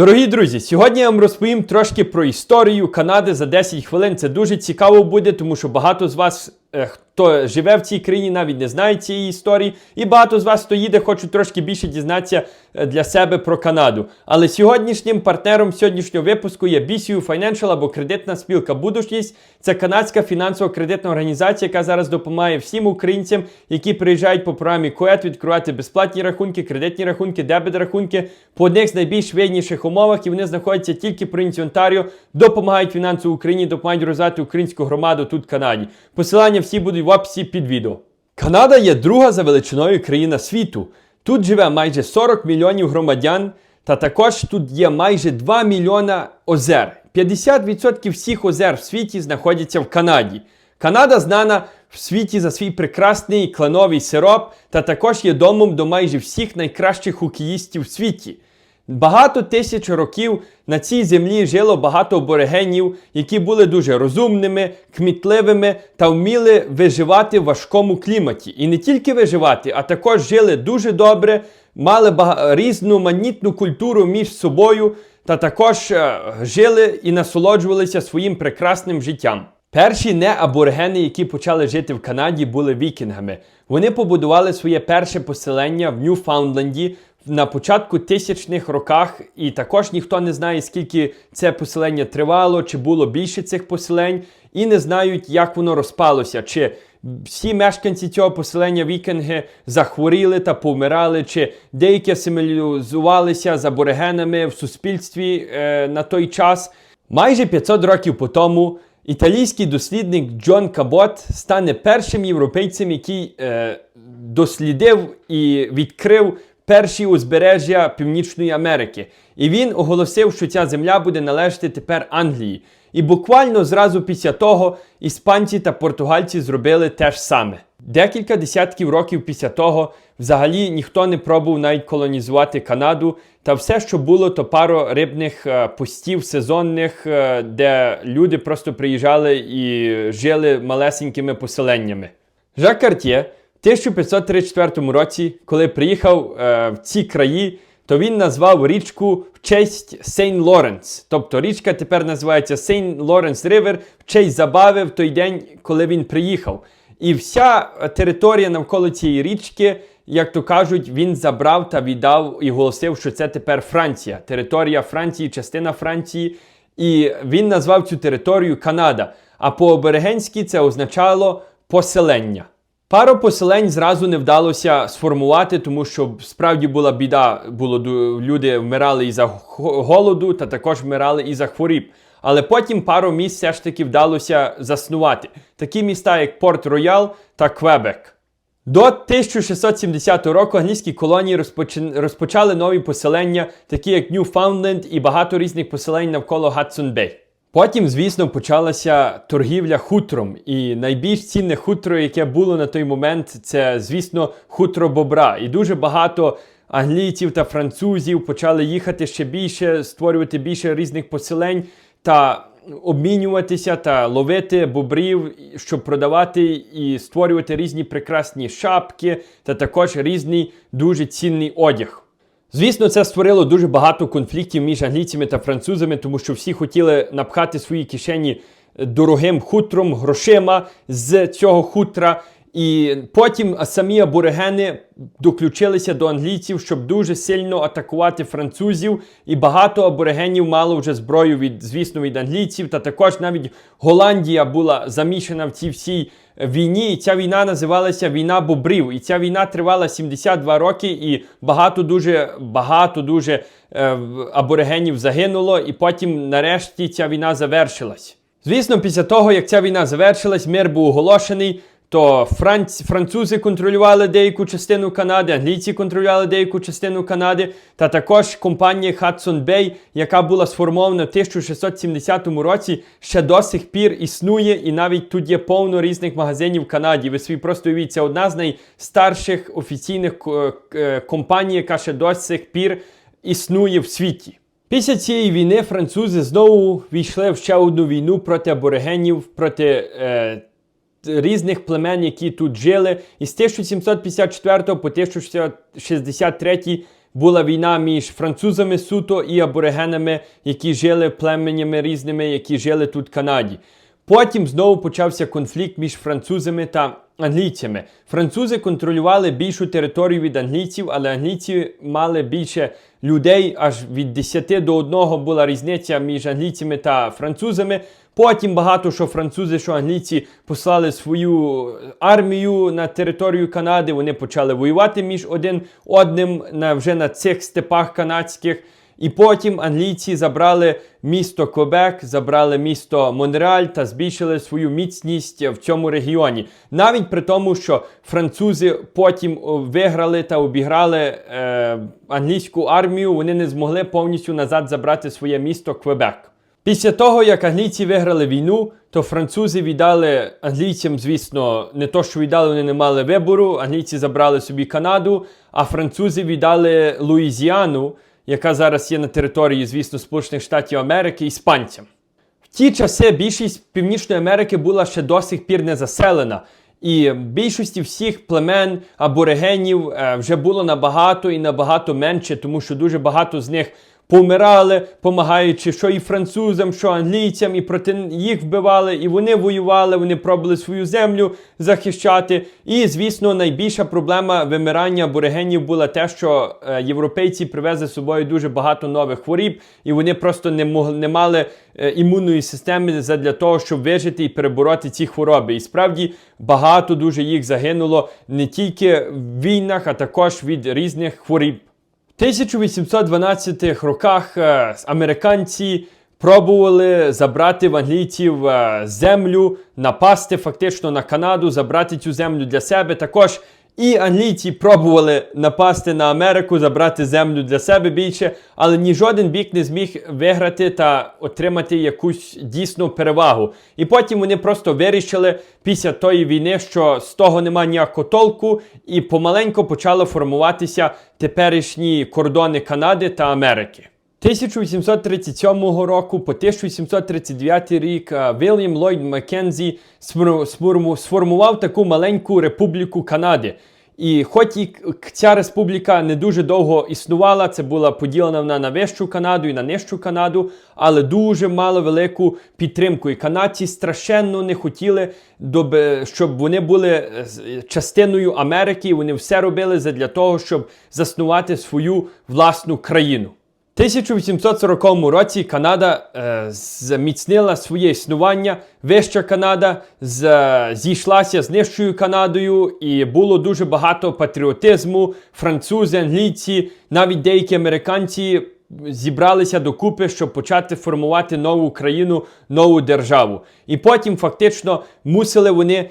Дорогі друзі, сьогодні я вам розповім трошки про історію Канади за 10 хвилин. Це дуже цікаво буде, тому що багато з вас, хто живе в цій країні, навіть не знає цієї історії. І багато з вас, хто їде, хочуть трошки більше дізнатися е, для себе про Канаду. Але сьогоднішнім партнером сьогоднішнього випуску є BCU Financial або кредитна спілка Будущність. Це канадська фінансово-кредитна організація, яка зараз допомагає всім українцям, які приїжджають по програмі КОЕТ відкривати безплатні рахунки, кредитні рахунки, дебет рахунки по одних з найбільш вигідніших умовах, і вони знаходяться тільки в провінції Онтаріо, допомагають фінансово Україні, допомагають розвивати українську громаду тут в Канаді. Посилання всі будуть в описі під відео. Канада є друга за величиною країна світу. Тут живе майже 40 мільйонів громадян, та також тут є майже 2 мільйона озер. 50% всіх озер в світі знаходяться в Канаді. Канада знана в світі за свій прекрасний кленовий сироп, та також є домом до майже всіх найкращих хокеїстів в світі. Багато тисяч років на цій землі жило багато аборигенів, які були дуже розумними, кмітливими та вміли виживати в важкому кліматі. І не тільки виживати, а також жили дуже добре, мали бага- різну манітну культуру між собою, та також е, жили і насолоджувалися своїм прекрасним життям. Перші неаборигени, які почали жити в Канаді, були вікінгами. Вони побудували своє перше поселення в Ньюфаундленді на початку тисячних роках, і також ніхто не знає, скільки це поселення тривало, чи було більше цих поселень, і не знають, як воно розпалося. Чи всі мешканці цього поселення вікінги захворіли та помирали, чи деякі асимілізувалися з аборигенами в суспільстві е, на той час. Майже 500 років по тому італійський дослідник Джон Кабот стане першим європейцем, який е, дослідив і відкрив перші узбережжя Північної Америки. І він оголосив, що ця земля буде належати тепер Англії. І буквально зразу після того іспанці та португальці зробили те ж саме. Декілька десятків років після того взагалі ніхто не пробував навіть колонізувати Канаду, та все, що було, то пару рибних е, пустів сезонних, е, де люди просто приїжджали і жили малесенькими поселеннями. Жак Картє 1534 році, коли приїхав е, в ці краї, то він назвав річку в честь Сейн Лоренс. Тобто річка тепер називається Сейн Лоренс Ривер в честь забави в той день, коли він приїхав. І вся територія навколо цієї річки, як то кажуть, він забрав та віддав і голосив, що це тепер Франція, територія Франції, частина Франції. І він назвав цю територію Канада. А по-оберегенськи це означало поселення. Пару поселень зразу не вдалося сформувати, тому що справді була біда. Було люди вмирали із за голоду, та також вмирали і за хворіб. Але потім пару місць все ж таки вдалося заснувати. Такі міста, як Порт Роял та Квебек. До 1670 року англійські колонії розпочи- розпочали нові поселення, такі як Ньюфаундленд і багато різних поселень навколо Гадсон Бей. Потім, звісно, почалася торгівля хутром, і найбільш цінне хутро, яке було на той момент, це, звісно, хутро бобра. І дуже багато англійців та французів почали їхати ще більше, створювати більше різних поселень та обмінюватися та ловити бобрів, щоб продавати і створювати різні прекрасні шапки та також різний дуже цінний одяг. Звісно, це створило дуже багато конфліктів між англійцями та французами, тому що всі хотіли напхати свої кишені дорогим хутром, грошима з цього хутра. І потім самі аборигени доключилися до англійців, щоб дуже сильно атакувати французів. І багато аборигенів мало вже зброю від, звісно, від англійців. Та також навіть Голландія була замішана в цій всій війні. І ця війна називалася Війна бобрів. І ця війна тривала 72 роки, і багато дуже багато дуже е, аборигенів загинуло. І потім, нарешті, ця війна завершилась. Звісно, після того, як ця війна завершилась, мир був оголошений. То франц... французи контролювали деяку частину Канади, англійці контролювали деяку частину Канади, та також компанія Hudson Bay, яка була сформована в 1670 році, ще до сих пір існує, і навіть тут є повно різних магазинів в Канаді. Ви собі просто уявіть, це одна з найстарших офіційних е, е, компаній, яка ще до сих пір існує в світі. Після цієї війни французи знову війшли в ще одну війну проти аборигенів, проти е, різних племен, які тут жили. І з 1754 по 1663 була війна між французами суто і аборигенами, які жили племенями різними, які жили тут в Канаді. Потім знову почався конфлікт між французами та англійцями. Французи контролювали більшу територію від англійців, але англійці мали більше людей, аж від 10 до 1 була різниця між англійцями та французами. Потім багато що французи, що англійці послали свою армію на територію Канади. Вони почали воювати між один одним на вже на цих степах канадських. І потім англійці забрали місто Квебек, забрали місто Монреаль та збільшили свою міцність в цьому регіоні. Навіть при тому, що французи потім виграли та обіграли е, англійську армію, вони не змогли повністю назад забрати своє місто Квебек. Після того, як англійці виграли війну, то французи віддали англійцям, звісно, не то, що віддали, вони не мали вибору. Англійці забрали собі Канаду, а французи віддали Луїзіану, яка зараз є на території, звісно, Сполучених Штатів Америки, іспанцям. В ті часи більшість Північної Америки була ще до сих пір не заселена. І більшості всіх племен аборигенів е, вже було набагато і набагато менше, тому що дуже багато з них помирали, помагаючи що і французам, що англійцям, і проти їх вбивали, і вони воювали, вони пробували свою землю захищати. І, звісно, найбільша проблема вимирання аборигенів була те, що е, європейці привезли з собою дуже багато нових хворіб, і вони просто не могли не мали е, імунної системи для того, щоб вижити і перебороти ці хвороби. І справді багато дуже їх загинуло не тільки в війнах, а також від різних хворіб. В 1812 роках е, американці пробували забрати в англійців е, землю, напасти фактично на Канаду, забрати цю землю для себе. Також і англійці пробували напасти на Америку, забрати землю для себе більше, але ні жоден бік не зміг виграти та отримати якусь дійсну перевагу. І потім вони просто вирішили після тої війни, що з того нема ніякого толку, і помаленько почало формуватися теперішні кордони Канади та Америки. 1837 року по 1839 рік е, Вільям Ллойд Маккензі сформував таку маленьку республіку Канади. І хоч і ця республіка не дуже довго існувала, це була поділена вона на вищу Канаду і на нижчу Канаду, але дуже мало велику підтримку. І канадці страшенно не хотіли, щоб вони були е, частиною Америки, і вони все робили для того, щоб заснувати свою власну країну. В 1840 році Канада е, зміцнила своє існування. Вища Канада з, зійшлася з нижчою Канадою, і було дуже багато патріотизму. Французи, англійці, навіть деякі американці зібралися докупи, щоб почати формувати нову країну, нову державу. І потім фактично мусили вони е,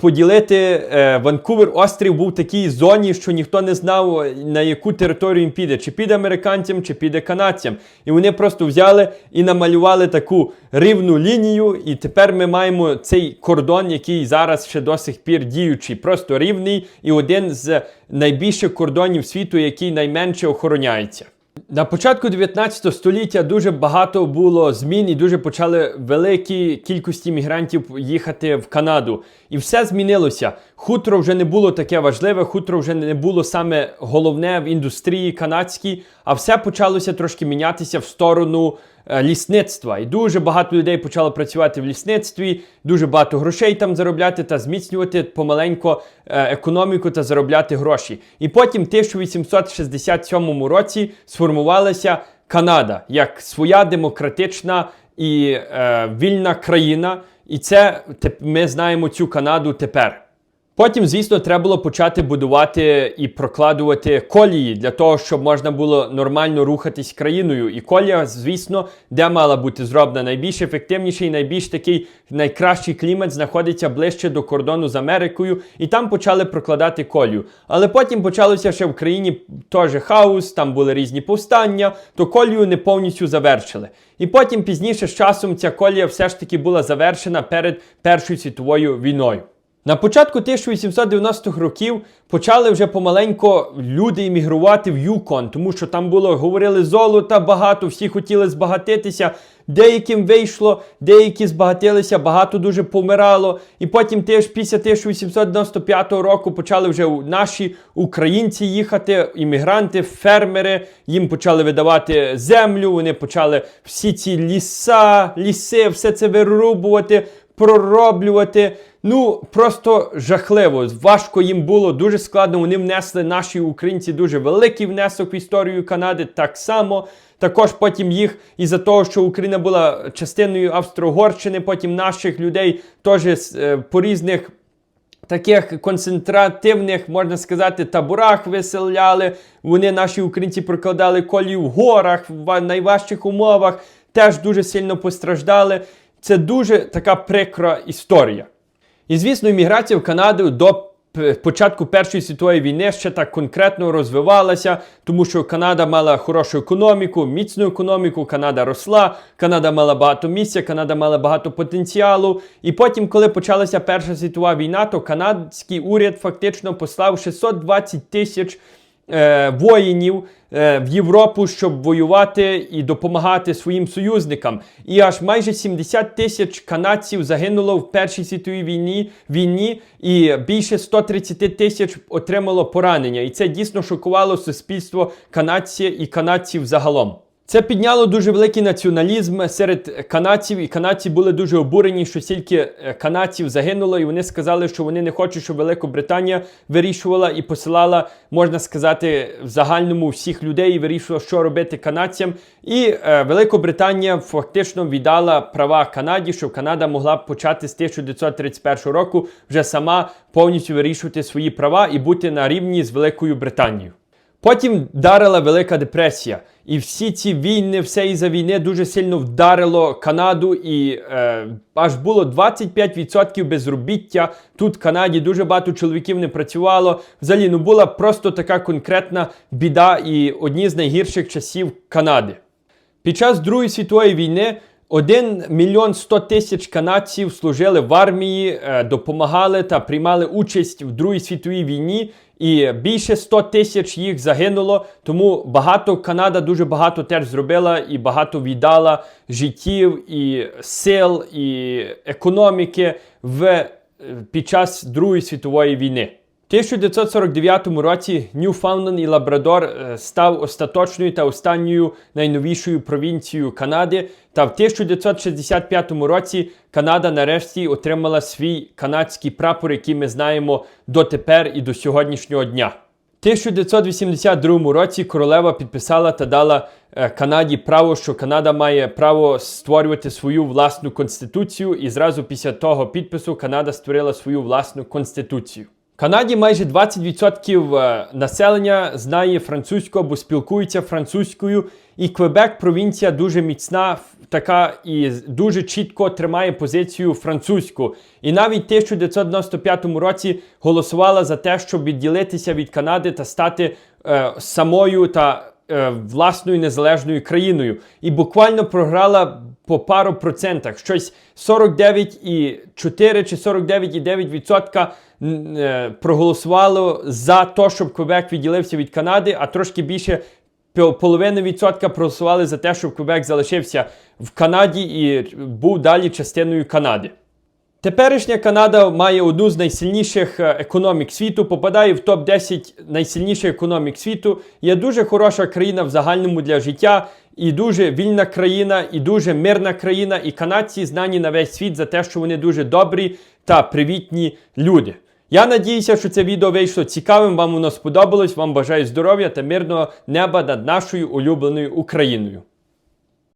поділити е, Ванкувер острів був в такій зоні, що ніхто не знав, на яку територію він піде, чи піде американцям, чи піде канадцям. І вони просто взяли і намалювали таку рівну лінію, і тепер ми маємо цей кордон, який зараз ще до сих пір діючий, просто рівний і один з найбільших кордонів світу, який найменше охороняється. На початку 19 століття дуже багато було змін і дуже почали великі кількості мігрантів їхати в Канаду. І все змінилося. Хутро вже не було таке важливе, хутро вже не було саме головне в індустрії канадській, а все почалося трошки мінятися в сторону лісництва. І дуже багато людей почало працювати в лісництві, дуже багато грошей там заробляти та зміцнювати помаленько е, економіку та заробляти гроші. І потім в 1867 році сформувалася Канада як своя демократична і е, вільна країна. І це ми знаємо цю Канаду тепер. Потім, звісно, треба було почати будувати і прокладувати колії для того, щоб можна було нормально рухатись країною. І колія, звісно, де мала бути зроблена найбільш ефективніший, найбільш такий найкращий клімат знаходиться ближче до кордону з Америкою, і там почали прокладати колію. Але потім почалося ще в країні теж хаос, там були різні повстання, то колію не повністю завершили. І потім пізніше з часом ця колія все ж таки була завершена перед Першою світовою війною. На початку 1890-х років почали вже помаленько люди іммігрувати в Юкон, тому що там було, говорили, золота багато, всі хотіли збагатитися. Деяким вийшло, деякі збагатилися, багато дуже помирало. І потім теж після 1895 року почали вже наші українці їхати, іммігранти, фермери. Їм почали видавати землю, вони почали всі ці ліса, ліси, все це вирубувати пророблювати. Ну, просто жахливо. Важко їм було, дуже складно. Вони внесли наші українці дуже великий внесок в історію Канади. Так само. Також потім їх, із-за того, що Україна була частиною Австро-Угорщини, потім наших людей теж е, по різних таких концентративних, можна сказати, таборах виселяли. Вони наші українці прокладали колію в горах, в найважчих умовах, теж дуже сильно постраждали. Це дуже така прикра історія. І звісно, імміграція в Канаду до початку Першої світової війни ще так конкретно розвивалася, тому що Канада мала хорошу економіку, міцну економіку, Канада росла, Канада мала багато місця, Канада мала багато потенціалу. І потім, коли почалася Перша світова війна, то канадський уряд фактично послав 620 тисяч е, воїнів е, в Європу, щоб воювати і допомагати своїм союзникам. І аж майже 70 тисяч канадців загинуло в Першій світовій війні, війні, і більше 130 тисяч отримало поранення. І це дійсно шокувало суспільство канадців і канадців загалом. Це підняло дуже великий націоналізм серед канадців, і канадці були дуже обурені, що стільки е, канадців загинуло, і вони сказали, що вони не хочуть, щоб Великобританія вирішувала і посилала, можна сказати, в загальному всіх людей і вирішувала, що робити канадцям. І е, Великобританія фактично віддала права Канаді, щоб Канада могла почати з 1931 року вже сама повністю вирішувати свої права і бути на рівні з Великою Британією. Потім вдарила Велика депресія, і всі ці війни, все із-за війни дуже сильно вдарило Канаду, і е, аж було 25% безробіття. Тут в Канаді дуже багато чоловіків не працювало. Взагалі, ну була просто така конкретна біда і одні з найгірших часів Канади. Під час Другої світової війни 1 мільйон 100 тисяч канадців служили в армії, е, допомагали та приймали участь в Другій світовій війні. І більше 100 тисяч їх загинуло. Тому багато Канада дуже багато теж зробила і багато віддала життів і сил і економіки в, е, під час Другої світової війни. В 1949 році Ньюфаундленд і Лабрадор е, став остаточною та останньою найновішою провінцією Канади. Та в 1965 році Канада нарешті отримала свій канадський прапор, який ми знаємо дотепер і до сьогоднішнього дня. В 1982 році королева підписала та дала е, Канаді право, що Канада має право створювати свою власну конституцію, і зразу після того підпису Канада створила свою власну конституцію. Канаді майже 20% е, населення знає французьку або спілкується французькою, і Квебек провінція дуже міцна, така і дуже чітко тримає позицію французьку. І навіть в 1995 році голосувала за те, щоб відділитися від Канади та стати е, самою та е, власною незалежною країною. І буквально програла по пару процентах. Щось 49,4 чи 49,9% м, е, проголосувало за те, щоб Квебек відділився від Канади, а трошки більше половини відсотка проголосували за те, щоб Квебек залишився в Канаді і був далі частиною Канади. Теперішня Канада має одну з найсильніших е, економік світу, попадає в топ-10 найсильніших економік світу. Є дуже хороша країна в загальному для життя, і дуже вільна країна, і дуже мирна країна. І канадці знані на весь світ за те, що вони дуже добрі та привітні люди. Я надіюся, що це відео вийшло цікавим. Вам воно сподобалось. Вам бажаю здоров'я та мирного неба над нашою улюбленою Україною.